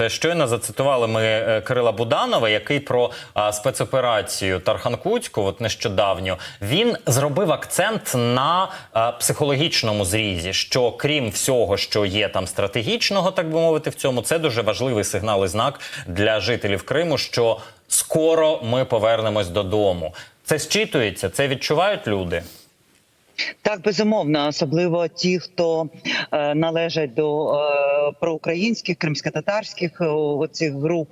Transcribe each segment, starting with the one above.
От щойно зацитували ми е, Кирила Буданова, який про спецоперацію Тарханкутську, от нещодавньо, він зробив акцент на психологічному зрізі. Що крім всього, що є там стратегічного, так би мовити, в цьому це дуже важливий сигнал і знак для жителів Криму, що скоро ми повернемось додому. Це зчитується, це відчувають люди. Так, безумовно, особливо ті, хто е, належать до е, проукраїнських кримсько-татарських е, оцих груп.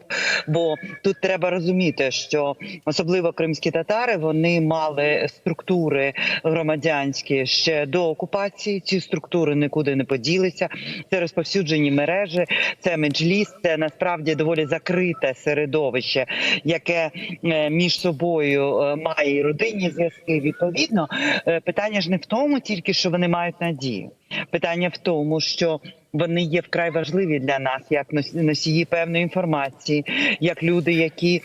Бо тут треба розуміти, що особливо кримські татари вони мали структури громадянські ще до окупації. Ці структури нікуди не поділися. Це розповсюджені мережі, це меджліс, це насправді доволі закрите середовище, яке е, між собою е, має і родинні зв'язки. Відповідно, е, питання ж не в тому, тільки що вони мають надію. Питання в тому, що вони є вкрай важливі для нас, як нос- носії певної інформації, як люди, які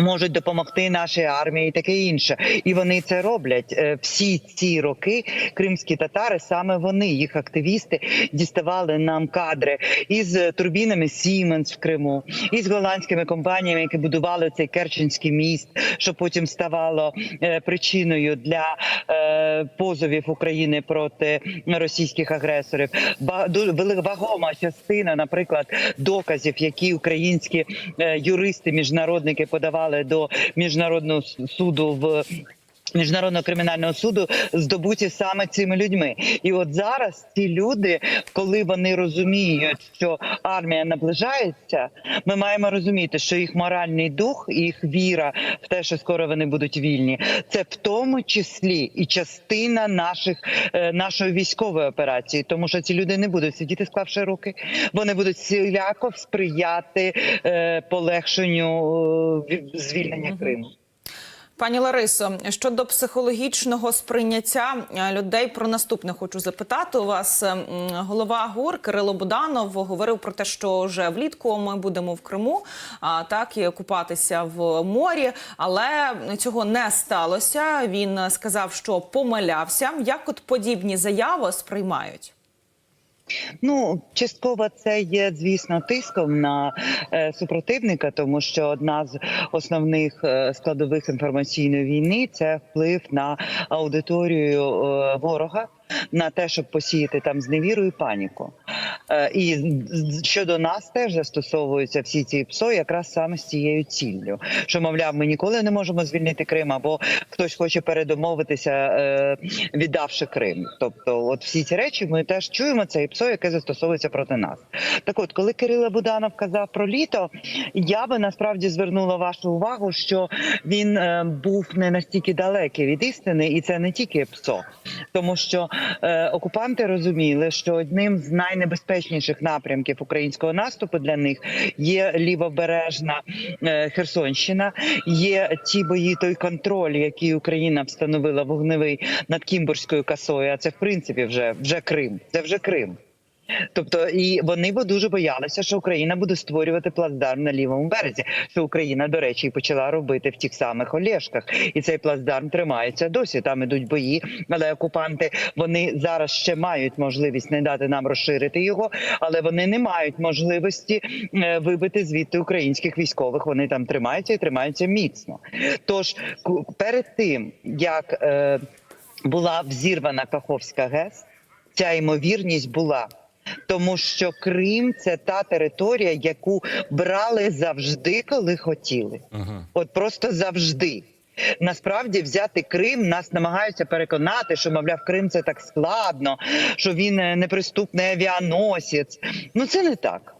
можуть допомогти нашій армії, і таке інше, і вони це роблять Е, всі ці роки. Кримські татари, саме вони, їх активісти, діставали нам кадри із турбінами Siemens в Криму, із голландськими компаніями, які будували цей Керченський міст, що потім ставало е, причиною для е, позовів України проти російських агресорів. Вагома частина, наприклад, доказів, які українські е, юристи, міжнародники подавали до міжнародного суду в. Міжнародного кримінального суду здобуті саме цими людьми, і от зараз ці люди, коли вони розуміють, що армія наближається, ми маємо розуміти, що їх моральний дух, і їх віра в те, що скоро вони будуть вільні, це в тому числі і частина наших е, нашої військової операції, тому що ці люди не будуть сидіти, склавши руки, вони будуть всіляко сприяти е, полегшенню е, звільнення Криму. Пані Ларисо, щодо психологічного сприйняття е, людей про наступне хочу запитати у вас. Голова ГУР Кирило Буданов говорив про те, що вже влітку ми будемо в Криму, а так і купатися в морі, але цього не сталося. Він сказав, що помилявся. Як от подібні заяви сприймають? Ну, частково це є, звісно, тиском на е, супротивника, тому що одна з основних е, складових інформаційної війни це вплив на аудиторію е, ворога. На те, щоб посіяти там зневіру і паніку, і щодо нас теж застосовуються всі ці ПСО якраз саме з цією ціллю, що мовляв, ми ніколи не можемо звільнити Крим, або хтось хоче передомовитися, е, віддавши Крим. Тобто, от всі ці речі ми теж чуємо це ПСО, яке застосовується проти нас. Так, от, коли Кирило Буданов казав про літо, я би насправді звернула вашу увагу, що він е, був не настільки далекий від істини, і це не тільки ПСО, тому що е, окупанти розуміли, що одним з найнебезпечніших напрямків українського наступу для них є лівобережна е, Херсонщина, є ті бої, той контроль, який Україна встановила вогневий над Кімбурською касою. А це в принципі вже, вже Крим. Це вже Крим. Тобто, і вони бо дуже боялися, що Україна буде створювати плацдарм на лівому березі. Що Україна, до речі, і почала робити в тих самих Олєшках, і цей плацдарм тримається досі. Там ідуть бої, але окупанти вони зараз ще мають можливість не дати нам розширити його, але вони не мають можливості е, вибити звідти українських військових. Вони там тримаються і тримаються міцно. Тож перед тим як е, була взірвана Каховська ГЕС, ця ймовірність була. Тому що Крим це та територія, яку брали завжди, коли хотіли. От просто завжди. Насправді взяти Крим нас намагаються переконати, що мовляв Крим це так складно, що він е, неприступний авіаносець. Ну це не так.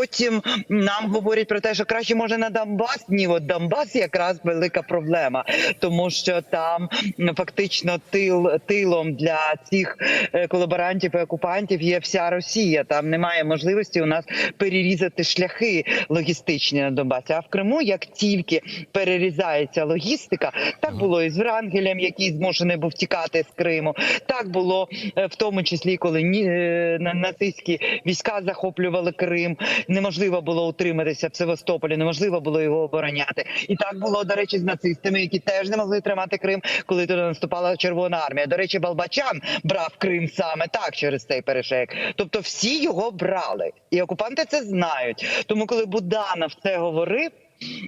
Потім нам говорять про те, що краще може на Донбас. Ні, от Донбас якраз велика проблема, тому що там фактично тил тилом для цих е, колаборантів і окупантів є вся Росія. Там немає можливості у нас перерізати шляхи логістичні на Донбасі. А в Криму, як тільки перерізається логістика, так було і з Врангелем, який змушений був тікати з Криму. Так було е, в тому числі, коли ні- е, на- нацистські війська захоплювали Крим. Неможливо було утриматися в Севастополі, неможливо було його обороняти. І так було до речі з нацистами, які теж не могли тримати Крим, коли туди наступала Червона армія. До речі, Балбачан брав Крим саме так через цей перешейк. Тобто всі його брали, і окупанти це знають. Тому, коли Буданов це говорив,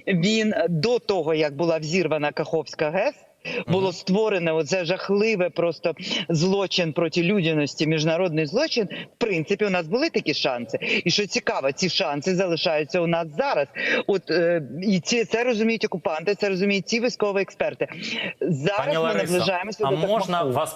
він до того як була взірвана Каховська ГЕС. Було створене оце жахливе просто злочин проти людяності, міжнародний злочин. В принципі, у нас були такі шанси. І що цікаво, ці шанси залишаються у нас зараз. От е, і ці це розуміють окупанти, це розуміють ці військові експерти. Зараз Пані ми Лариса, наближаємося а до можна вас